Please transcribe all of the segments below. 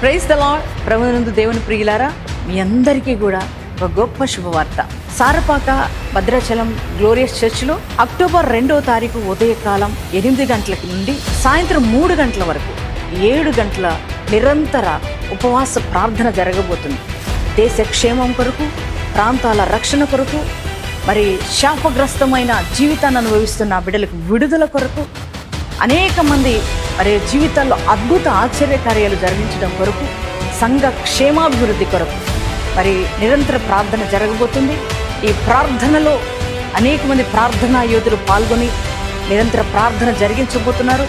Praise the lord ప్రభునందు దేవుని ప్రియులారా మీ అందరికీ కూడా ఒక గొప్ప శుభవార్త. సారపాక భద్రాచలం గ్లోరియస్ చర్చ్లో అక్టోబర్ రెండో తారీఖు ఉదయకాలం ఎనిమిది గంటలకి నుండి సాయంత్రం మూడు గంటల వరకు ఏడు గంటల నిరంతర ఉపవాస ప్రార్థన జరగబోతుంది. దేశ క్షేమం కొరకు ప్రాంతాల రక్షణ కొరకు మరి శాపగ్రస్తమైన జీవితాన్ని అనుభవిస్తున్న బిడ్డలకు విడుదల కొరకు అనేక మంది మరి జీవితాల్లో అద్భుత ఆశ్చర్య కార్యాలు జరిగించడం కొరకు సంఘ క్షేమాభివృద్ధి కొరకు మరి నిరంతర ప్రార్థన జరగబోతుంది. ఈ ప్రార్థనలో అనేక మంది ప్రార్థనా యోధులు పాల్గొని నిరంతర ప్రార్థన జరిగించబోతున్నారు.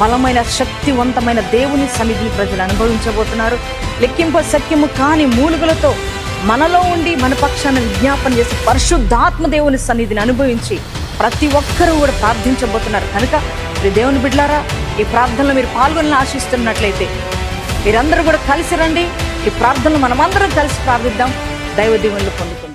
బలమైన శక్తివంతమైన దేవుని సన్నిధిని ప్రజలు అనుభవించబోతున్నారు. లెక్కింప సఖ్యము కాని మూలుగులతో మనలో ఉండి మన పక్షాన విజ్ఞాపన చేసి పరిశుద్ధాత్మ దేవుని సన్నిధిని అనుభవించి ప్రతి ఒక్కరూ కూడా ప్రార్థించబోతున్నారు. కనుక దేవుని బిడ్లారా ఈ ప్రార్థనలో మీరు పాల్గొనని ఆశిస్తున్నట్లయితే మీరందరూ కూడా కలిసి రండి. ఈ ప్రార్థనలు మనమందరం కలిసి ప్రార్థిద్దాం. దైవ దీవెనలు పొందుకుందాం.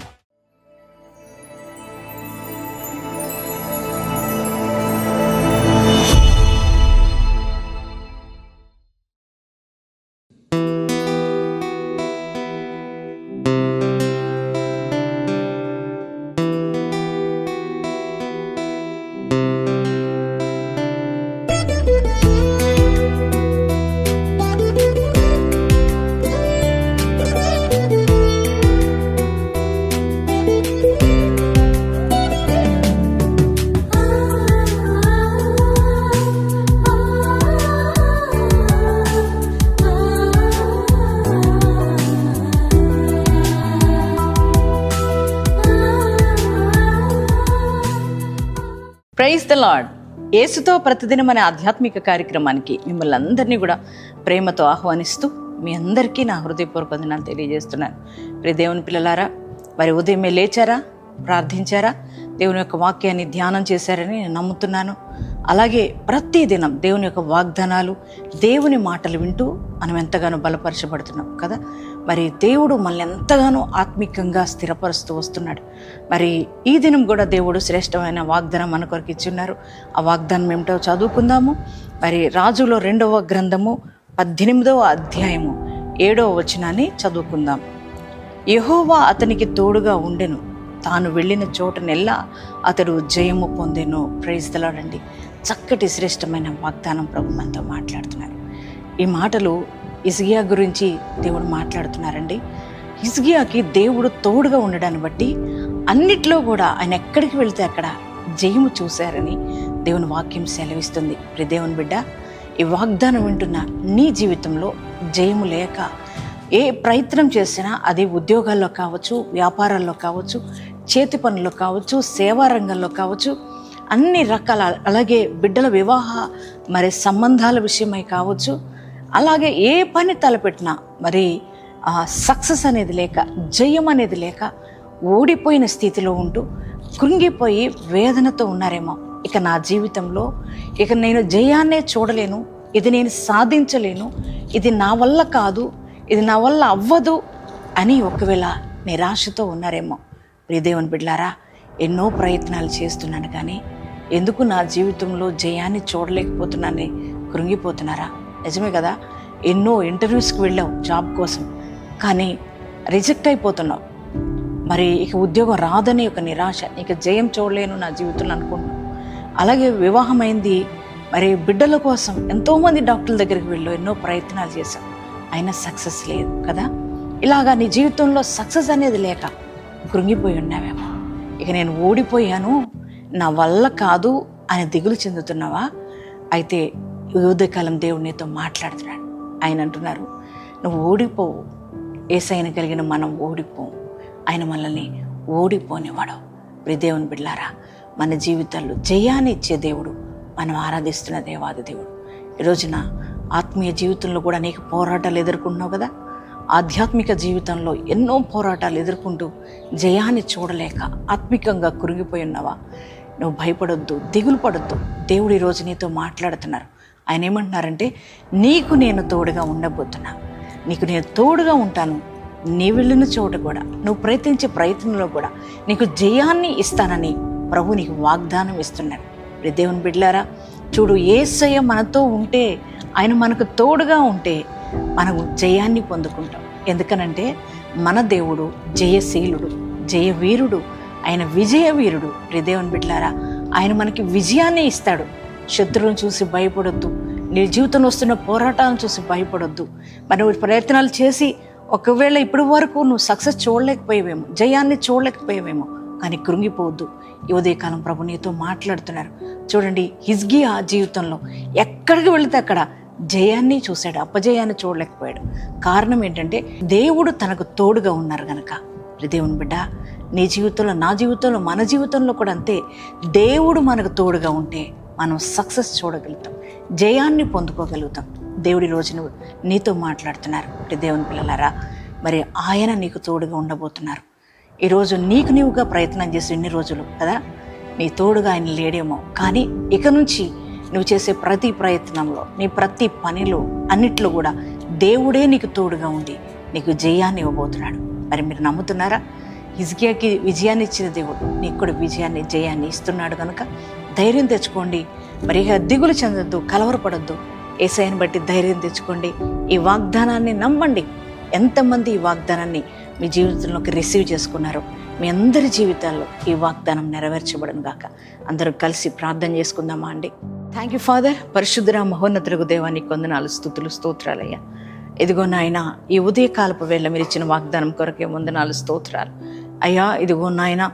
ప్రైజ్ ద లాడ్ యేసుతో ప్రతిదినం అనే ఆధ్యాత్మిక కార్యక్రమానికి మిమ్మల్ని అందరినీ కూడా ప్రేమతో ఆహ్వానిస్తూ మీ అందరికీ నా హృదయపూర్వక వందనాలు తెలియజేస్తున్నాను. ప్రియ దేవుని పిల్లలారా మరి ఉదయమే లేచారా? ప్రార్థించారా? దేవుని యొక్క వాక్యాన్ని ధ్యానం చేశారని నేను నమ్ముతున్నాను. అలాగే ప్రతిదినం దేవుని యొక్క వాగ్దానాలు దేవుని మాటలు వింటూ మనం ఎంతగానో బలపరచబడుతున్నాం కదా? మరి దేవుడు మనల్ని ఎంతగానో ఆత్మికంగా స్థిరపరుస్తూ వస్తున్నాడు. మరి ఈ దినం కూడా దేవుడు శ్రేష్టమైన వాగ్దానం మన కొరకు ఇచ్చున్నారు. ఆ వాగ్దానం ఏమిటో చదువుకుందాము. మరి రాజులో రెండవ గ్రంథము పద్దెనిమిదవ అధ్యాయము ఏడవ వచనాన్ని చదువుకుందాం. యహోవా అతనికి తోడుగా ఉండెను. తాను వెళ్ళిన చోటనెల్లా అతడు జయము పొందెను. ప్రైజ్దలాడండి చక్కటి శ్రేష్టమైన వాగ్దానం ప్రభు మనతో మాట్లాడుతున్నారు. ఈ మాటలు ఇసిగియా గురించి దేవుడు మాట్లాడుతున్నారండి. ఇసిగియాకి దేవుడు తోడుగా ఉండడాన్ని బట్టి అన్నిట్లో కూడా ఆయన ఎక్కడికి వెళితే అక్కడ జయము చూశారని దేవుని వాక్యం సెలవిస్తుంది. ప్రియ దేవుని బిడ్డ ఈ వాగ్దానం వింటున్న నీ జీవితంలో జయము లేక ఏ ప్రయత్నం చేసినా అది ఉద్యోగాల్లో కావచ్చు వ్యాపారాల్లో కావచ్చు చేతి పనుల్లో కావచ్చు సేవా రంగంలో కావచ్చు అన్ని రకాల అలాగే బిడ్డల వివాహ మరి సంబంధాల విషయమై కావచ్చు అలాగే ఏ పని తలపెట్టినా మరి సక్సెస్ అనేది లేక జయం అనేది లేక ఓడిపోయిన స్థితిలో ఉంటూ కృంగిపోయి వేదనతో ఉన్నారేమో. ఇక నా జీవితంలో ఇక నేను జయాన్నే చూడలేను ఇది నేను సాధించలేను ఇది నా వల్ల కాదు ఇది నా వల్ల అవ్వదు అని ఒకవేళ నిరాశతో ఉన్నారేమో. ప్రియదేవుని బిడ్లారా ఎన్నో ప్రయత్నాలు చేస్తున్నాను కానీ ఎందుకు నా జీవితంలో జయాన్ని చూడలేకపోతున్నానని కృంగిపోతున్నారా? నిజమే కదా? ఎన్నో ఇంటర్వ్యూస్కి వెళ్ళావు జాబ్ కోసం. కానీ రిజెక్ట్ అయిపోతున్నావు. మరి ఇక ఉద్యోగం రాదని ఒక నిరాశ. ఇక జయం చూడలేను నా జీవితంలో అనుకుంటున్నాను అలాగే వివాహమైంది మరి బిడ్డల కోసం ఎంతోమంది డాక్టర్ల దగ్గరికి వెళ్ళు ఎన్నో ప్రయత్నాలు చేశాం అయినా సక్సెస్ లేదు కదా? ఇలాగా నీ జీవితంలో సక్సెస్ అనేది లేక కృంగిపోయి ఉన్నావేమో. ఇక నేను ఓడిపోయాను. నా వల్ల కాదు అని దిగులు చెందుతున్నావా? అయితే ఉదయకాలం దేవుడు నీతో మాట్లాడుతున్నాడు. ఆయన అంటున్నారు నువ్వు ఓడిపోవు. ఏసైన కలిగిన మనం ఓడిపోవు ఆయన మనల్ని ఓడిపోనివాడు ప్రిదేవుని బిడ్లారా మన జీవితాల్లో జయాన్ని ఇచ్చే దేవుడు మనం ఆరాధిస్తున్న దేవాది దేవుడు. ఈ రోజున ఆత్మీయ జీవితంలో కూడా అనేక పోరాటాలు ఎదుర్కొంటున్నావు కదా? ఆధ్యాత్మిక జీవితంలో ఎన్నో పోరాటాలు ఎదుర్కొంటూ జయాన్ని చూడలేక ఆత్మికంగా కురిగిపోయి ఉన్నావా? నువ్వు భయపడొద్దు దిగులు పడొద్దు. దేవుడు ఈరోజు నీతో మాట్లాడుతున్నారు. ఆయన ఏమంటున్నారంటే నీకు నేను తోడుగా ఉండబోతున్నా. నీకు నేను తోడుగా ఉంటాను. నీ వెళ్ళిన చోట కూడా నువ్వు ప్రయత్నించే ప్రయత్నంలో కూడా నీకు జయాన్ని ఇస్తానని ప్రభు నీకు వాగ్దానం ఇస్తున్నాడు. దేవుని బిడ్లారా చూడు ఏసయ్య మనతో ఉంటే ఆయన మనకు తోడుగా ఉంటే మనము జయాన్ని పొందుకుంటాం. ఎందుకనంటే మన దేవుడు జయశీలుడు జయవీరుడు ఆయన విజయ వీరుడు దేవుని బిడ్లారా ఆయన మనకి విజయాన్ని ఇస్తాడు. శత్రువును చూసి భయపడొద్దు. నీ జీవితంలో వస్తున్న పోరాటాలను చూసి భయపడొద్దు. మనం ప్రయత్నాలు చేసి ఒకవేళ ఇప్పటి వరకు నువ్వు సక్సెస్ చూడలేకపోయేవేమో జయాన్ని చూడలేకపోయేవేమో కానీ కృంగిపోవద్దు. ఈ ఉదయకాలం ప్రభు నీతో మాట్లాడుతున్నారు. చూడండి హిజ్గి ఆ జీవితంలో ఎక్కడికి వెళితే అక్కడ జయాన్ని చూశాడు అపజయాన్ని చూడలేకపోయాడు. కారణం ఏంటంటే దేవుడు తనకు తోడుగా ఉన్నారు గనక. దేవుని బిడ్డ నీ జీవితంలో నా జీవితంలో మన జీవితంలో కూడా అంతే. దేవుడు మనకు తోడుగా ఉంటే మనం సక్సెస్ చూడగలుగుతాం. జయాన్ని పొందుకోగలుగుతాం. దేవుడి రోజును నీతో మాట్లాడుతున్నారు. దేవుని పిల్లలారా మరి ఆయన నీకు తోడుగా ఉండబోతున్నారు. ఈరోజు నీకు నీవుగా ప్రయత్నం చేసి ఇన్ని రోజులు కదా? నీ తోడుగా ఆయన లేడేమో. కానీ ఇక నుంచి నువ్వు చేసే ప్రతి ప్రయత్నంలో నీ ప్రతి పనిలో అన్నిట్లో కూడా దేవుడే నీకు తోడుగా ఉండి నీకు జయాన్ని ఇవ్వబోతున్నాడు. మరి మీరు నమ్ముతున్నారా? హిజ్కియాకి విజయాన్ని ఇచ్చిన దేవుడు నీకు కూడా విజయాన్ని జయాన్ని ఇస్తున్నాడు కనుక ధైర్యం తెచ్చుకోండి. మరి దిగులు చెందొద్దు కలవరపడొద్దు. ఏసైని బట్టి ధైర్యం తెచ్చుకోండి. ఈ వాగ్దానాన్ని నమ్మండి. ఎంతమంది ఈ వాగ్దానాన్ని మీ జీవితంలోకి రిసీవ్ చేసుకున్నారో మీ అందరి జీవితాల్లో ఈ వాగ్దానం నెరవేర్చబడను గాక. అందరూ కలిసి ప్రార్థన చేసుకుందామా అండి? థ్యాంక్ యూ ఫాదర్ పరిశుద్ధర మహోన్నతులకు దేవానికి కొందనాలు స్థుతులు స్తోత్రాలయ్యా. ఇదిగో నాయన ఈ ఉదయకాలపు వేళ మీరు ఇచ్చిన వాగ్దానం కొరకే వందనాలు స్తోత్రాలు. అయ్యా ఇదిగో నాయన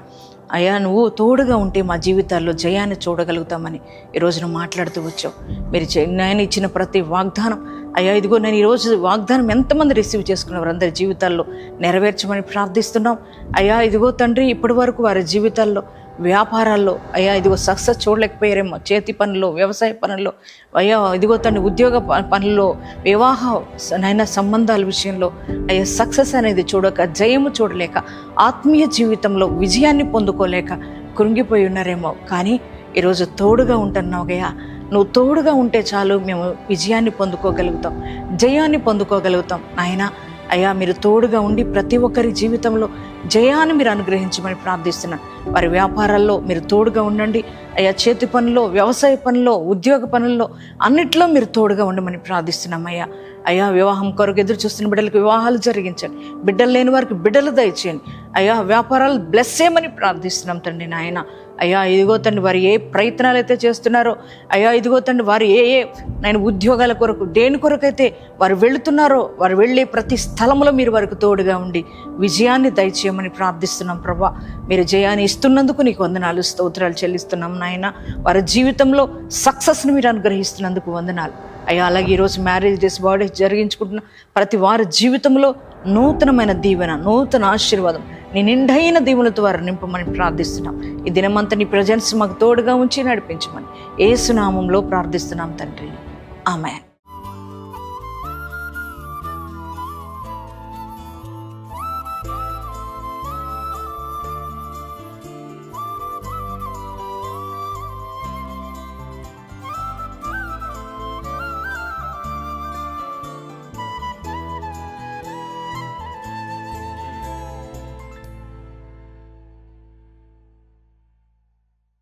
అయ్యా నువ్వు తోడుగా ఉంటే మా జీవితాల్లో జయాన్ని చూడగలుగుతామని ఈరోజు నువ్వు మాట్లాడుతూ వచ్చావు. మీరు చే- నేను ఇచ్చిన ప్రతి వాగ్దానం అయ్యా ఇదిగో నేను ఈరోజు వాగ్దానం ఎంతమంది రిసీవ్ చేసుకున్నారు అందరి జీవితాల్లో నెరవేర్చమని ప్రార్థిస్తున్నాం. అయ్యా ఇదిగో తండ్రి ఇప్పటి వరకు వారి జీవితాల్లో వ్యాపారాల్లో అయ్యా ఇదిగో సక్సెస్ చూడలేకపోయారేమో. చేతి పనుల్లో వ్యవసాయ పనుల్లో అయ్యా ఇదిగో తండ్రి ఉద్యోగ ప- పనుల్లో వివాహ నైనా సంబంధాల విషయంలో అయ్యా సక్సెస్ అనేది చూడక జయము చూడలేక ఆత్మీయ జీవితంలో విజయాన్ని పొందుకోలేక కృంగిపోయి ఉన్నారేమో. కానీ ఈరోజు తోడుగా ఉంటున్నావుగయ్యా నువ్వు తోడుగా ఉంటే చాలు మేము విజయాన్ని పొందుకోగలుగుతాం జయాన్ని పొందుకోగలుగుతాం. నాయనా అయ్యా మీరు తోడుగా ఉండి ప్రతి ఒక్కరి జీవితంలో జయాన్ని మీరు అనుగ్రహించమని ప్రార్థిస్తున్నాను వారి వ్యాపారాల్లో మీరు తోడుగా ఉండండి. అయ్యా చేతి పనుల్లో వ్యవసాయ పనుల్లో ఉద్యోగ పనుల్లో అన్నిట్లో మీరు తోడుగా ఉండమని ప్రార్థిస్తున్నాం అయ్యా. అయ్యా వివాహం కొరకు ఎదురు చూస్తున్న బిడ్డలకు వివాహాలు జరిగించండి. బిడ్డలు లేని వారికి బిడ్డలు దయచేయండి. అయ్యా వ్యాపారాలు బ్లెస్ చేయమని ప్రార్థిస్తున్నాం తండ్రి నాయన. అయ్యా ఇదిగో తండ్రి వారు ఏ ప్రయత్నాలు అయితే చేస్తున్నారో అయ్యా ఇదిగో తండ్రి వారు ఏ ఏ నేను ఉద్యోగాల కొరకు దేని కొరకైతే వారు వెళుతున్నారో వారు వెళ్ళే ప్రతి స్థలంలో మీరు వారికి తోడుగా ఉండి విజయాన్ని దయచేయమని ప్రార్థిస్తున్నాం ప్రభా. మీరు జయాన్ని ఇస్తున్నందుకు నీకు వందనాలు స్తోత్రాలు చెల్లిస్తున్నాం నాయన. వారి జీవితంలో సక్సెస్ని మీరు అనుగ్రహిస్తున్నందుకు వందనాలు. అయ్యా అలాగే ఈరోజు మ్యారేజ్ డేస్ బర్త్డే జరిగించుకుంటున్న ప్రతి వారి జీవితంలో నూతనమైన దీవెన నూతన ఆశీర్వాదం నీ నిండైన దీవులతో వారు నింపమని ప్రార్థిస్తున్నాం. ఈ దినమంతా నీ ప్రజెన్స్ మాకు తోడుగా ఉంచి నడిపించమని. ఏసునామంలో ప్రార్థిస్తున్నాం తండ్రి. ఆమె